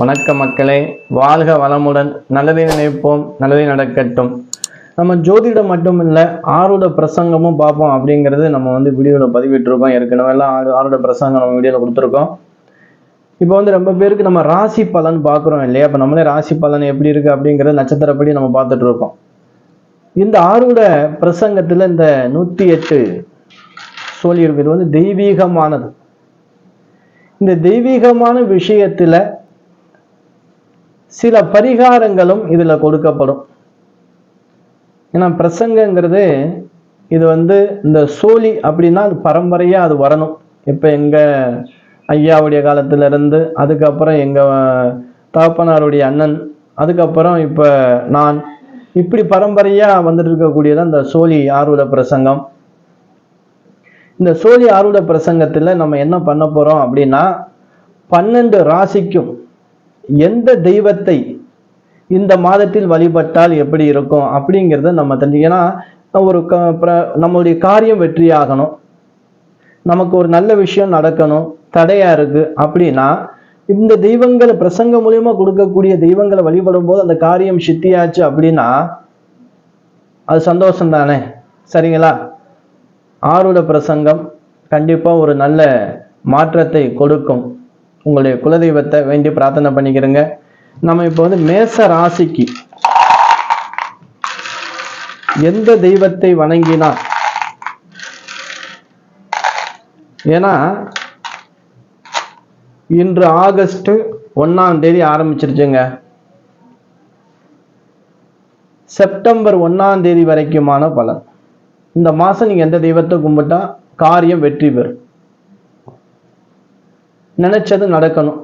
வணக்க மக்களே வாழ்க வளமுடன் நல்லதை நினைப்போம் நல்லதை நடக்கட்டும். நம்ம ஜோதிடம் மட்டும் இல்லை ஆரோட பிரசங்கமும் பார்ப்போம் அப்படிங்கிறது நம்ம வந்து வீடியோவில் பதிவிட்டிருக்கோம். ஏற்கனவே எல்லாம் ஆறு ஆரோட பிரசங்கம் நம்ம வீடியோவில் கொடுத்துருக்கோம். இப்போ வந்து ரொம்ப பேருக்கு நம்ம ராசி பலன் பார்க்குறோம் இல்லையா? இப்போ நம்மளே ராசி பலன் எப்படி இருக்குது அப்படிங்கிறது நட்சத்திரப்படி நம்ம பார்த்துட்டு இருக்கோம் இந்த ஆரோட பிரசங்கத்தில் இந்த நூற்றி எட்டு சொல்லியிருக்கு இது வந்து தெய்வீகமானது. இந்த தெய்வீகமான விஷயத்தில் சில பரிகாரங்களும் இதில் கொடுக்கப்படும். ஏன்னா பிரசங்கங்கிறது இது வந்து இந்த சோழி அப்படின்னா அது பரம்பரையாக அது வரணும். இப்போ எங்கள் ஐயாவுடைய காலத்துல இருந்து அதுக்கப்புறம் எங்கள் தகப்பனாருடைய அண்ணன் அதுக்கப்புறம் இப்போ நான் இப்படி பரம்பரையாக வந்துட்டு இருக்கக்கூடியது அந்த சோழி ஆர்வல பிரசங்கம். இந்த சோழி ஆர்வல பிரசங்கத்தில் நம்ம என்ன பண்ண போகிறோம் அப்படின்னா பன்னெண்டு ராசிக்கும் எந்த தெய்வத்தை இந்த மாதத்தில் வழிபட்டால் எப்படி இருக்கும் அப்படிங்கிறத நம்ம தெரிஞ்சு ஏன்னா ஒரு க நம்மளுடைய காரியம் வெற்றியாகணும். நமக்கு ஒரு நல்ல விஷயம் நடக்கணும். தடையா இருக்கு அப்படின்னா இந்த தெய்வங்களை பிரசங்கம் மூலியமா கொடுக்கக்கூடிய தெய்வங்களை வழிபடும் போது அந்த காரியம் சித்தியாச்சு அப்படின்னா அது சந்தோஷம் தானே சரிங்களா? ஆருட பிரசங்கம் கண்டிப்பா ஒரு நல்ல மாற்றத்தை கொடுக்கும். உங்களுடைய குலதெய்வத்தை வேண்டி பிரார்த்தனை பண்ணிக்கிறங்க. நம்ம இப்போ வந்து மேச ராசிக்கு எந்த தெய்வத்தை வணங்கினா ஏன்னா இன்று ஆகஸ்ட் ஒன்னாம் தேதி ஆரம்பிச்சிருச்சுங்க. செப்டம்பர் ஒன்னாம் தேதி வரைக்குமான பலன். இந்த மாசம் நீங்க எந்த தெய்வத்தை கும்பிட்டா காரியம் வெற்றி பெறும். நினைச்சது நடக்கணும்.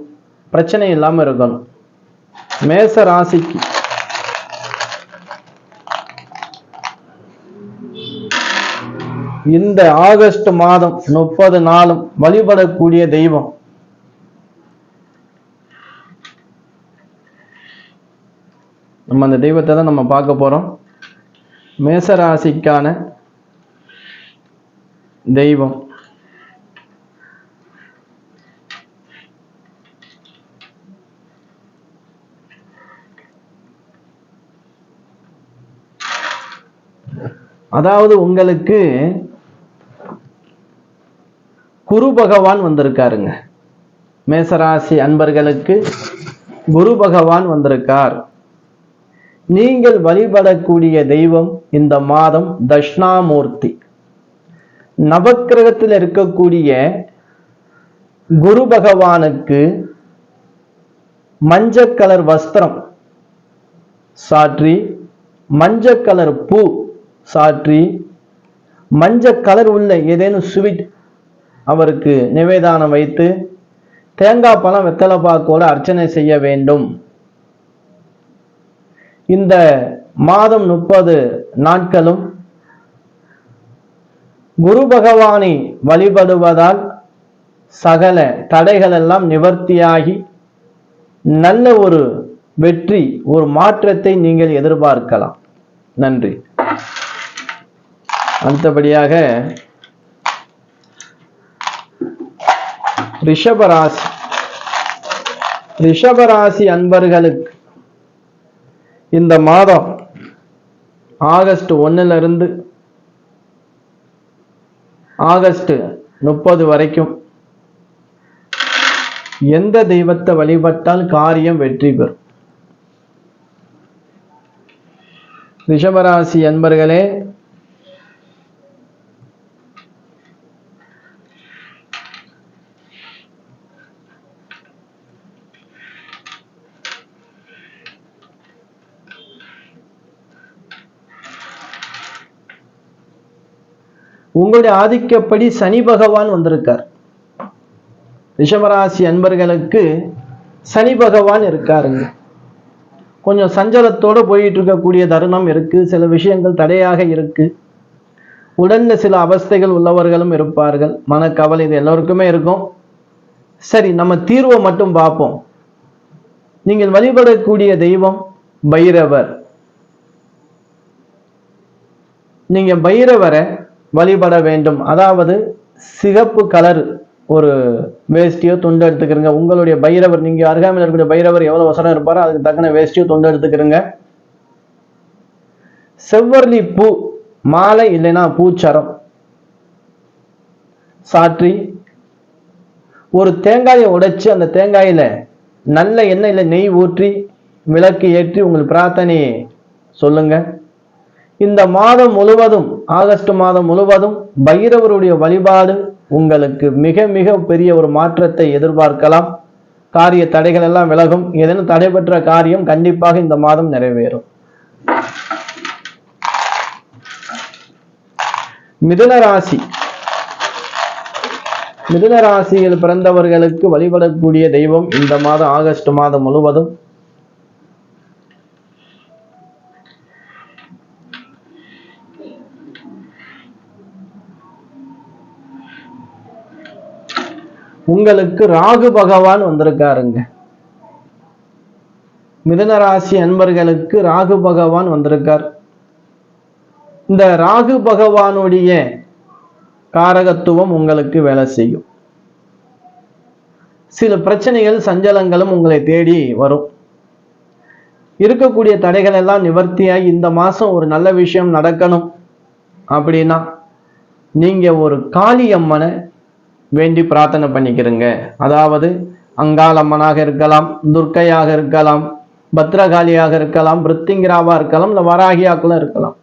பிரச்சனை இல்லாம இருக்கணும். மேச ராசிக்கு இந்த ஆகஸ்ட் மாதம் முப்பது நாளும் வழிபடக்கூடிய தெய்வம். நம்ம அந்த தெய்வத்தை தான் நம்ம பார்க்க போறோம். மேச ராசிக்கான தெய்வம். அதாவது உங்களுக்கு குரு பகவான் வந்திருக்காருங்க. மேசராசி அன்பர்களுக்கு குரு பகவான் வந்திருக்கார். நீங்கள் வழிபடக்கூடிய தெய்வம் இந்த மாதம் தட்சிணாமூர்த்தி. நவக்கிரகத்தில் இருக்கக்கூடிய குரு பகவானுக்கு மஞ்சள் கலர் வஸ்திரம் சாற்றி மஞ்சள் கலர் பூ சாற்றி மஞ்சள் கலர் உள்ள ஏதேனும் ஸ்வீட் அவருக்கு நிவேதானம் வைத்து தேங்காய் பழம் வெத்தலை பாக்கோட அர்ச்சனை செய்ய வேண்டும். இந்த மாதம் முப்பது நாட்களும் குரு பகவானை வழிபடுவதால் சகல தடைகள் எல்லாம் நிவர்த்தியாகி நல்ல ஒரு வெற்றி ஒரு மாற்றத்தை நீங்கள் எதிர்பார்க்கலாம். நன்றி. அடுத்தபடியாக ரிஷபராசி. ரிஷபராசி அன்பர்களுக்கு இந்த மாதம் ஆகஸ்ட் ஒண்ணுல இருந்து ஆகஸ்ட் முப்பது வரைக்கும் எந்த தெய்வத்தை வழிபட்டால் காரியம் வெற்றி பெறும்? ரிஷபராசி அன்பர்களே உங்களுடைய ஆதிக்கப்படி சனி பகவான் வந்திருக்கார். ரிஷபராசி அன்பர்களுக்கு சனி பகவான் இருக்காருங்க. கொஞ்சம் சஞ்சலத்தோடு போயிட்டு இருக்கக்கூடிய தருணம் இருக்குது சில விஷயங்கள் தடையாக இருக்கு. உடனே சில அவஸ்தைகள் உள்ளவர்களும் இருப்பார்கள். மனக்கவலை இது எல்லோருக்குமே இருக்கும். சரி நம்ம தீர்வை மட்டும் பார்ப்போம். நீங்கள் வழிபடக்கூடிய தெய்வம் பைரவர். நீங்கள் பைரவரை வழிபட வேண்டும். அதாவது சிகப்பு கலர் ஒரு வேஷ்டியோ துண்டு எடுத்துக்கிறங்க. உங்களுடைய பைரவர் நீங்க அருகாமையில் இருக்கக்கூடிய பைரவர் எவ்வளவு வசனம் இருப்பாரோ அதுக்கு தக்கன வேஷ்டியோ துண்டு எடுத்துக்கிறங்க. செவ்வரளி பூ மாலை இல்லைன்னா பூச்சரம். சாற்றி ஒரு தேங்காயை உடைச்சு அந்த தேங்காயில நல்ல எண்ணெயில நெய் ஊற்றி விளக்கு ஏற்றி உங்கள் பிரார்த்தனையை சொல்லுங்கள் இந்த மாதம் முழுவதும் ஆகஸ்ட் மாதம் முழுவதும் பைரவருடைய வழிபாடு உங்களுக்கு மிக மிக பெரிய ஒரு மாற்றத்தை எதிர்பார்க்கலாம். காரிய தடைகள் எல்லாம் விலகும். ஏதேனும் தடைபெற்ற காரியம் கண்டிப்பாக இந்த மாதம் நிறைவேறும். மிதுன ராசி. மிதுன ராசியில் பிறந்தவர்களுக்கு வழிபடக்கூடிய தெய்வம் இந்த மாதம் ஆகஸ்ட் மாதம் முழுவதும் உங்களுக்கு ராகு பகவான் வந்திருக்காருங்க. மிதனராசி அன்பர்களுக்கு ராகு பகவான் வந்திருக்கார். இந்த ராகு பகவானுடைய காரகத்துவம் உங்களுக்கு வேலை செய்யும். சில பிரச்சனைகள் சஞ்சலங்களும் உங்களை தேடி வரும். இருக்கக்கூடிய தடைகள் எல்லாம் நிவர்த்தியாகி இந்த மாதம் ஒரு நல்ல விஷயம் நடக்கணும் அப்படின்னா நீங்கள் ஒரு காளியம்மனை வேண்டி பிரார்த்தனை பண்ணிக்கிறங்க. அதாவது அங்காளம்மனாக இருக்கலாம் துர்க்கையாக இருக்கலாம் பத்ரகாளியாக இருக்கலாம் பிருத்திங்கிராவாக இருக்கலாம் இல்லை வராகியாக்குள்ள இருக்கலாம்.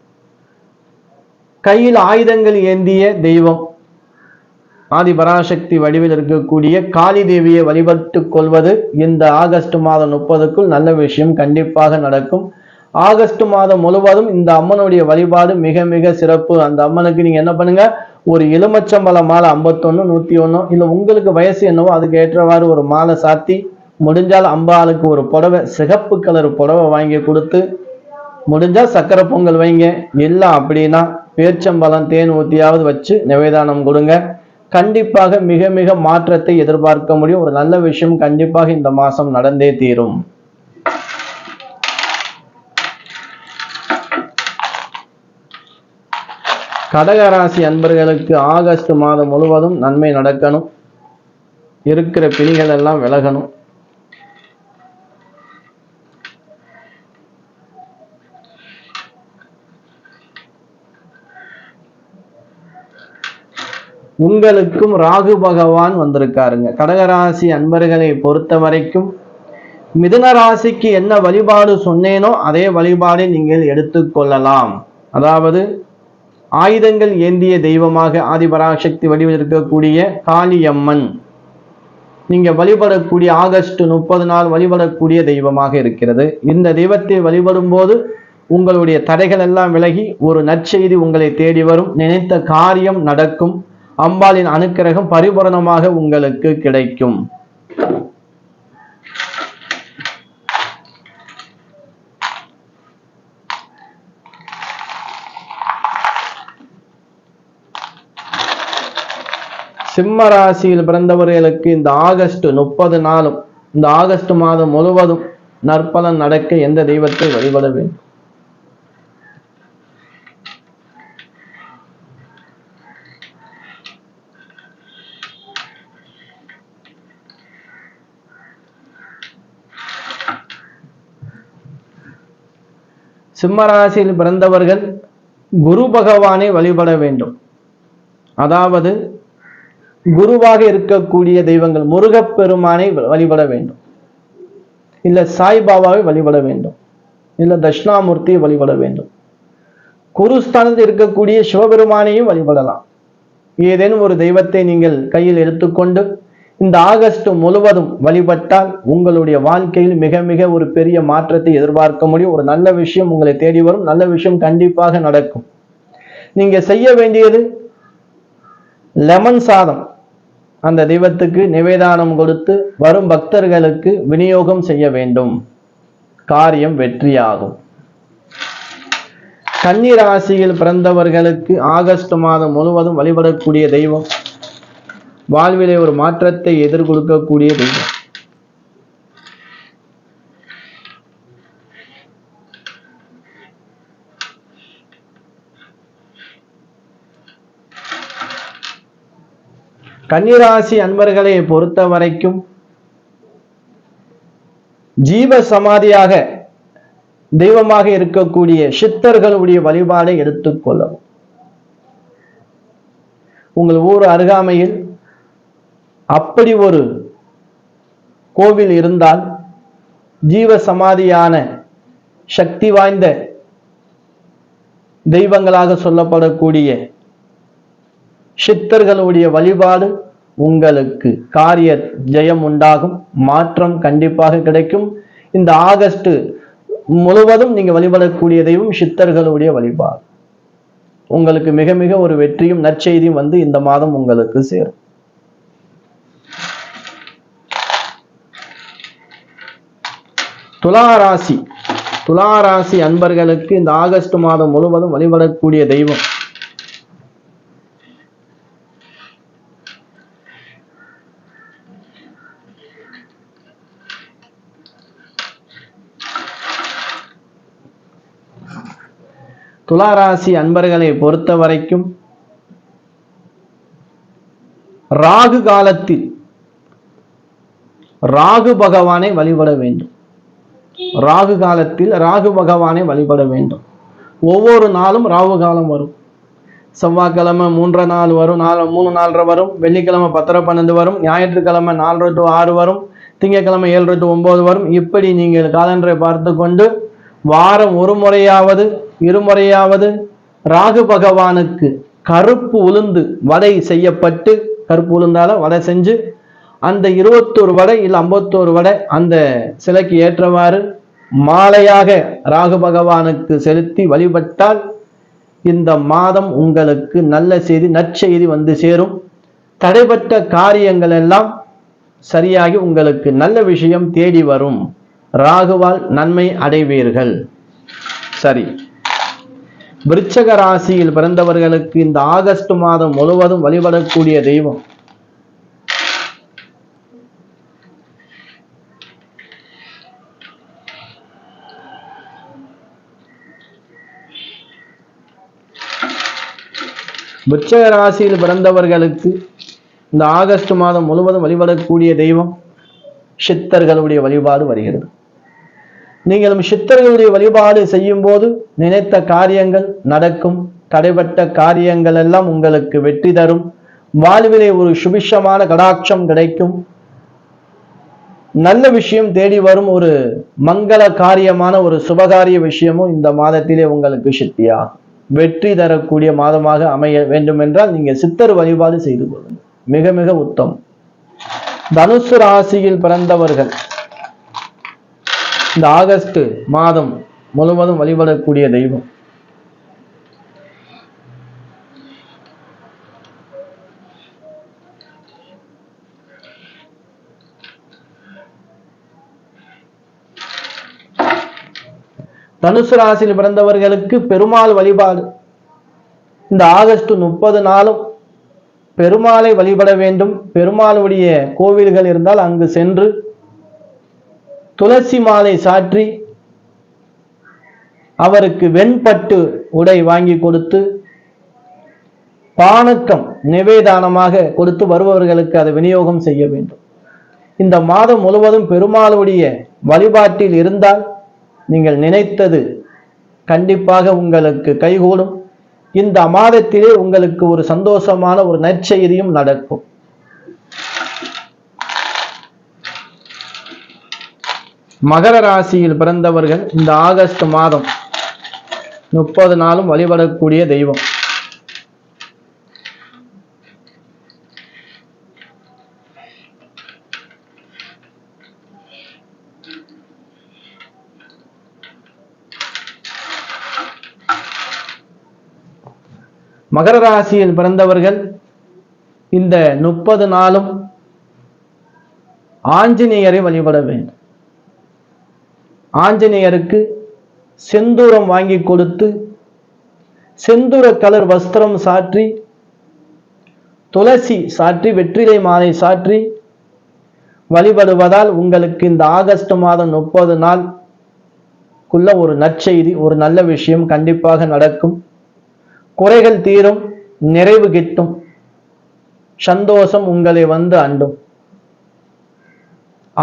கையில் ஆயுதங்கள் ஏந்திய தெய்வம் ஆதி பராசக்தி வடிவில் இருக்கக்கூடிய காளி தேவியை வழிபட்டு கொள்வது இந்த ஆகஸ்ட் மாதம் முப்பதுக்குள் நல்ல விஷயம் கண்டிப்பாக நடக்கும். ஆகஸ்ட் மாதம் முழுவதும் இந்த அம்மனுடைய வழிபாடு மிக மிக சிறப்பு. அந்த அம்மனுக்கு நீங்க என்ன பண்ணுங்க? ஒரு எலுமச்சம்பழ மாலை ஐம்பத்தொன்னு நூத்தி ஒன்று இல்ல உங்களுக்கு வயசு என்னவோ அதுக்கு ஏற்றவாறு ஒரு மாலை சாத்தி முடிஞ்சால் அம்பாளுக்கு ஒரு புடவை சிகப்பு கலர் புடவை வாங்கி கொடுத்து முடிஞ்சா சக்கரை பொங்கல் வைங்க. இல்லை அப்படின்னா பேர்ச்சம்பழம் தேன் ஊத்தியாவது வச்சு நிவேதானம் கொடுங்க. கண்டிப்பாக மிக மிக மாற்றத்தை எதிர்பார்க்க முடியும். ஒரு நல்ல விஷயம் கண்டிப்பாக இந்த மாசம் நடந்தே தீரும். கடகராசி அன்பர்களுக்கு ஆகஸ்ட் மாதம் முழுவதும் நன்மை நடக்கணும். இருக்கிற பிணிகள் எல்லாம் விலகணும். உங்களுக்கும் ராகு பகவான் வந்திருக்காருங்க. கடகராசி அன்பர்களை பொறுத்த வரைக்கும் மிதுன ராசிக்கு என்ன வழிபாடு சொன்னேனோ அதே வழிபாடை நீங்கள் எடுத்துக்கொள்ளலாம் அதாவது ஆயுதங்கள் ஏந்திய தெய்வமாக ஆதிபராசக்தி வடிவில் இருக்கக்கூடிய காளியம்மன். நீங்கள் வழிபடக்கூடிய ஆகஸ்ட் முப்பது நாள் வழிபடக்கூடிய தெய்வமாக இருக்கிறது. இந்த தெய்வத்தை வழிபடும் போது உங்களுடைய தடைகள் எல்லாம் விலகி ஒரு நற்செய்தி உங்களை தேடி வரும். நினைத்த காரியம் நடக்கும். அம்பாளின் அனுக்கிரகம் பரிபூரணமாக உங்களுக்கு கிடைக்கும். சிம்ம ராசியில் பிறந்தவர்களுக்கு இந்த ஆகஸ்ட் முப்பது நாளும் இந்த ஆகஸ்ட் மாதம் முழுவதும் நற்பலன் நடக்க எந்த தெய்வத்தை வழிபட வேண்டும்? சிம்மராசியில் பிறந்தவர்கள் குரு பகவானை வழிபட வேண்டும். அதாவது குருவாக இருக்கக்கூடிய தெய்வங்கள் முருகப்பெருமானை வழிபட வேண்டும். இல்ல சாய்பாபாவை வழிபட வேண்டும். இல்ல தட்சிணாமூர்த்தியை வழிபட வேண்டும். குருஸ்தானத்தில் இருக்கக்கூடிய சிவபெருமானையும் வழிபடலாம். ஏதேனும் ஒரு தெய்வத்தை நீங்கள் கையில் எடுத்துக்கொண்டு இந்த ஆகஸ்ட் முழுவதும் வழிபட்டால் உங்களுடைய வாழ்க்கையில் மிக மிக ஒரு பெரிய மாற்றத்தை எதிர்பார்க்க முடியும். ஒரு நல்ல விஷயம் உங்களை தேடி வரும். நல்ல விஷயம் கண்டிப்பாக நடக்கும். நீங்க செய்ய வேண்டியது லெமன் சாதம். அந்த தெய்வத்துக்கு நிவேதானம் கொடுத்து வரும் பக்தர்களுக்கு விநியோகம் செய்ய வேண்டும். காரியம் வெற்றியாகும். கன்னி ராசியில் பிறந்தவர்களுக்கு ஆகஸ்ட் மாதம் முழுவதும் வழிபடக்கூடிய தெய்வம். வாழ்விலே ஒரு மாற்றத்தை எதிர்கொடுக்கக்கூடிய தெய்வம். கன்னிராசி அன்பர்களை பொறுத்த வரைக்கும் ஜீவ சமாதியாக தெய்வமாக இருக்கக்கூடிய சித்தர்களுடைய வழிபாடை எடுத்துக்கொள்ளவும் உங்கள் ஊர் அருகாமையில் அப்படி ஒரு கோவில் இருந்தால் ஜீவ சமாதியான சக்தி வாய்ந்த தெய்வங்களாக சொல்லப்படக்கூடிய சித்தர்களுடைய வழிபாடு உங்களுக்கு காரிய ஜெயம் உண்டாகும். மாற்றம் கண்டிப்பாக கிடைக்கும். இந்த ஆகஸ்ட் முழுவதும் நீங்க வழிபடக்கூடிய தெய்வம் சித்தர்களுடைய வழிபாடு. உங்களுக்கு மிக மிக ஒரு வெற்றியும் நற்செய்தியும் வந்து இந்த மாதம் உங்களுக்கு சேரும். துளாராசி துளாராசி அன்பர்களுக்கு இந்த ஆகஸ்ட் மாதம் முழுவதும் வழிபடக்கூடிய தெய்வம் துளாராசி அன்பர்களை பொறுத்த வரைக்கும் ராகு காலத்தில் ராகு பகவானை வழிபட வேண்டும். ராகு காலத்தில் ராகு பகவானை வழிபட வேண்டும். ஒவ்வொரு நாளும் ராகு காலம் வரும். செவ்வாய்க்கிழமை மூன்றரை நாள் வரும் நாலு மூணு நாலரை வரும் வெள்ளிக்கிழமை பத்தரை பன்னெண்டு வரும் ஞாயிற்றுக்கிழமை நாலரை டு ஆறு வரும் திங்கட்கிழமை ஏழரை டு ஒம்பது வரும். இப்படி நீங்கள் காலண்டரை பார்த்து கொண்டு வாரம் ஒரு முறையாவது இருமுறையாவது ராகு பகவானுக்கு கருப்பு உளுந்து வடை செய்யப்பட்டு கருப்பு உளுந்தால வடை செஞ்சு அந்த இருபத்தோரு வடை இல்லை ஐம்பத்தோரு வடை அந்த சிலைக்கு ஏற்றவாறு மாலையாக ராகு பகவானுக்கு செலுத்தி வழிபட்டால் இந்த மாதம் உங்களுக்கு நல்ல செய்தி நற்செய்தி வந்து சேரும். தடைப்பட்ட காரியங்கள் எல்லாம் சரியாகி உங்களுக்கு நல்ல விஷயம் தேடி வரும். ராகுவால் நன்மை அடைவீர்கள். சரி. விருச்சக ராசியில் பிறந்தவர்களுக்கு இந்த ஆகஸ்ட் மாதம் முழுவதும் வழிபடக்கூடிய தெய்வம். விருச்சக ராசியில் பிறந்தவர்களுக்கு இந்த ஆகஸ்ட் மாதம் முழுவதும் வழிபடக்கூடிய தெய்வம் சித்தர்களுடைய வழிபாடு வருகிறது. நீங்களும் சித்தர்களுடைய வழிபாடு செய்யும் போது நினைத்த காரியங்கள் நடக்கும். தடைபட்ட காரியங்கள் எல்லாம் உங்களுக்கு வெற்றி தரும். வாழ்விலே ஒரு சுபிஷமான கடாட்சம் கிடைக்கும். நல்ல விஷயம் தேடி வரும் ஒரு மங்கள காரியமான ஒரு சுபகாரிய விஷயமும் இந்த மாதத்திலே உங்களுக்கு சித்தியா. வெற்றி தரக்கூடிய மாதமாக அமைய வேண்டும் என்றால் நீங்க சித்தர் வழிபாடு செய்து கொள்ளுங்கள். மிக மிக உத்தம். தனுசு ராசியில் பிறந்தவர்கள். இந்த ஆகஸ்ட் மாதம் முழுவதும் வழிபடக்கூடிய தெய்வம். தனுசு ராசியில் பிறந்தவர்களுக்கு பெருமாள் வழிபாடு. இந்த ஆகஸ்ட் முப்பது நாளும் பெருமாளை வழிபட வேண்டும். பெருமாளுடைய கோவில்கள் இருந்தால் அங்கு சென்று துளசி மாலை சாற்றி அவருக்கு வெண்பட்டு உடை வாங்கி கொடுத்து பானக்கம் நிவேதானமாக கொடுத்து வருபவர்களுக்கு அதை விநியோகம் செய்ய வேண்டும். இந்த மாதம் முழுவதும் பெருமாளுடைய வழிபாட்டில் இருந்தால் நீங்கள் நினைத்தது கண்டிப்பாக உங்களுக்கு கைகூடும். இந்த மாதத்திலே உங்களுக்கு ஒரு சந்தோஷமான ஒரு நற்செய்தியும் நடக்கும். மகர ராசியில் பிறந்தவர்கள் இந்த ஆகஸ்ட் மாதம் முப்பது நாளும் வழிபடக்கூடிய தெய்வம். மகர ராசியில் பிறந்தவர்கள் இந்த முப்பது நாளும் ஆஞ்சநேயரை வழிபட வேண்டும். ஆஞ்சநேயருக்கு செந்தூரம் வாங்கி கொடுத்து செந்தூர கலர் வஸ்திரம் சாற்றி துளசி சாற்றி வெற்றிலை மாலை சாற்றி வழிபடுவதால் உங்களுக்கு இந்த ஆகஸ்ட் மாதம் முப்பது நாள் குள்ள ஒரு நற்செய்தி ஒரு நல்ல விஷயம் கண்டிப்பாக நடக்கும். குறைகள் தீரும் நிறைவு கிட்டும். சந்தோஷம் உங்களை வந்து அண்டும்.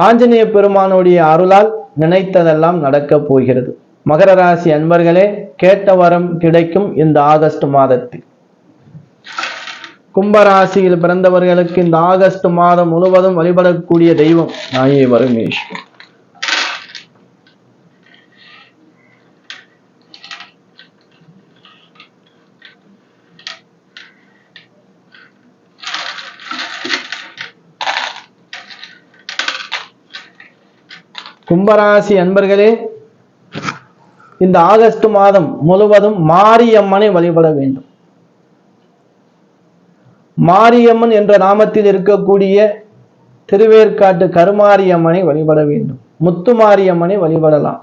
ஆஞ்சநேய பெருமானுடைய அருளால் நினைத்ததெல்லாம் நடக்கப் போகிறது. மகர ராசி அன்பர்களே கேட்ட வரம் கிடைக்கும் இந்த ஆகஸ்ட் மாதத்தில். கும்பராசியில் பிறந்தவர்களுக்கு இந்த ஆகஸ்ட் மாதம் முழுவதும் வழிபடக்கூடிய தெய்வம் நாயே வருமேஸ்வர் கும்பராசி அன்பர்களே இந்த ஆகஸ்ட் மாதம் முழுவதும் மாரியம்மனை வழிபட வேண்டும். மாரியம்மன் என்ற நாமத்தில் இருக்கக்கூடிய திருவேற்காட்டு கருமாரியம்மனை வழிபட வேண்டும். முத்துமாரியம்மனை வழிபடலாம்.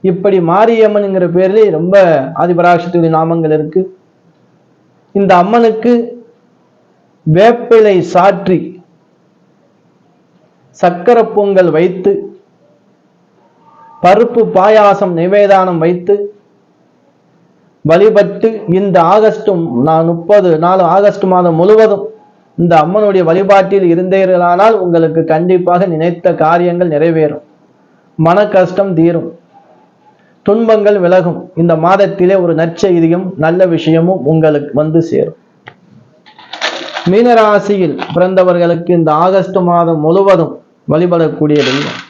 இப்படி மாரியம்மன்ங்கிற பேர்ல ரொம்ப ஆதிபராசத்துடைய நாமங்கள் இருக்கு. இந்த அம்மனுக்கு வேப்பிலை சாற்றி சக்கர பொங்கல் வைத்து பருப்பு பாயாசம் நிவேதானம் வைத்து வழிபட்டு இந்த ஆகஸ்ட் நான் முப்பது நாலு ஆகஸ்ட் மாதம் முழுவதும் இந்த அம்மனுடைய வழிபாட்டில் இருந்தீர்களானால் உங்களுக்கு கண்டிப்பாக நினைத்த காரியங்கள் நிறைவேறும். மன கஷ்டம் தீரும். துன்பங்கள் விலகும். இந்த மாதத்திலே ஒரு நற்செய்தியும் நல்ல விஷயமும் உங்களுக்கு வந்து சேரும். மீனராசியில் பிறந்தவர்களுக்கு இந்த ஆகஸ்ட் மாதம் முழுவதும் வழிபடக்கூடிய தெய்வம்.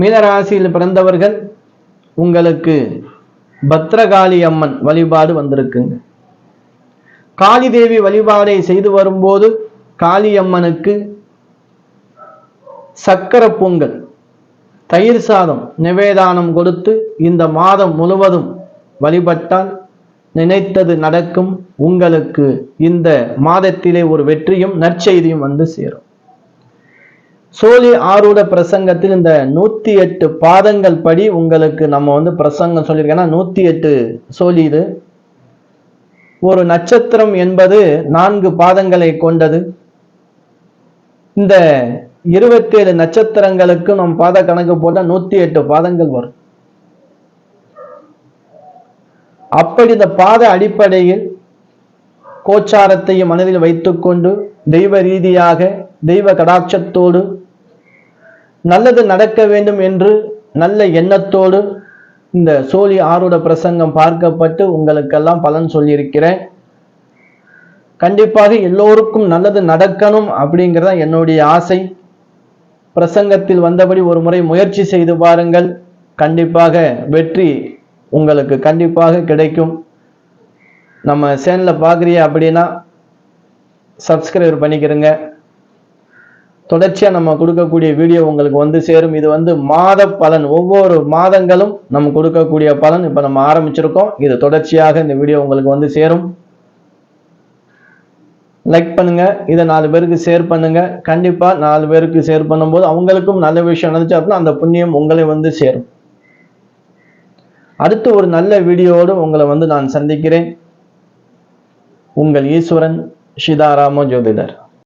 மீனராசியில் பிறந்தவர்கள் உங்களுக்கு பத்ரகாளி அம்மன் வழிபாடு வந்திருக்குங்க. காளி தேவி வழிபாடை செய்து வரும்போது காளி அம்மனுக்கு சக்கர பொங்கல் தயிர் சாதம் நிவேதானம் கொடுத்து இந்த மாதம் முழுவதும் வழிபட்டால் நினைத்தது நடக்கும். உங்களுக்கு இந்த மாதத்திலே ஒரு வெற்றியும் நற்செய்தியும் வந்து சேரும். சோழி ஆரூட பிரசங்கத்தில் இந்த நூத்தி எட்டு பாதங்கள் படி உங்களுக்கு நம்ம வந்து பிரசங்கம் சொல்லியிருக்கேன்னா நூத்தி எட்டு சோழி இது. ஒரு நட்சத்திரம் என்பது நான்கு பாதங்களை கொண்டது. இந்த இருபத்தி ஏழு நட்சத்திரங்களுக்கு நம் பாத கணக்கு போட்டால் நூத்தி எட்டு பாதங்கள் வரும். அப்படி இந்த பாத அடிப்படையில் கோச்சாரத்தையும் மனதில் வைத்துக்கொண்டு தெய்வ ரீதியாக தெய்வ கடாட்சத்தோடு நல்லது நடக்க வேண்டும் என்று நல்ல எண்ணத்தோடு இந்த சோழி ஆரோட பிரசங்கம் பார்க்கப்பட்டு உங்களுக்கெல்லாம் பலன் சொல்லியிருக்கிறேன். கண்டிப்பாக எல்லோருக்கும் நல்லது நடக்கணும் அப்படிங்கிறத என்னுடைய ஆசை. பிரசங்கத்தில் வந்தபடி ஒரு முறை முயற்சி செய்து பாருங்கள். கண்டிப்பாக வெற்றி உங்களுக்கு கண்டிப்பாக கிடைக்கும். நம்ம சேனலில் பார்க்குறீங்க அப்படின்னா சப்ஸ்கிரைப் பண்ணிக்கிறேங்க. தொடர்ச்சியாக நம்ம கொடுக்கக்கூடிய வீடியோ உங்களுக்கு வந்து சேரும். இது வந்து மாத பலன். ஒவ்வொரு மாதங்களும் நம்ம கொடுக்கக்கூடிய பலன் இப்போ நம்ம ஆரம்பிச்சிருக்கோம். இது தொடர்ச்சியாக இந்த வீடியோ உங்களுக்கு வந்து சேரும். லைக் பண்ணுங்க. இதை நாலு பேருக்கு ஷேர் பண்ணுங்க. கண்டிப்பாக நாலு பேருக்கு ஷேர் பண்ணும்போது அவங்களுக்கும் நல்ல விஷயம் நடந்துச்சு அப்படின்னா அந்த புண்ணியம் உங்களை வந்து சேரும். அடுத்து ஒரு நல்ல வீடியோவோடு உங்களை வந்து நான் சந்திக்கிறேன். உங்கள் ஈஸ்வரன் சிதாராம ஜோதிடர்.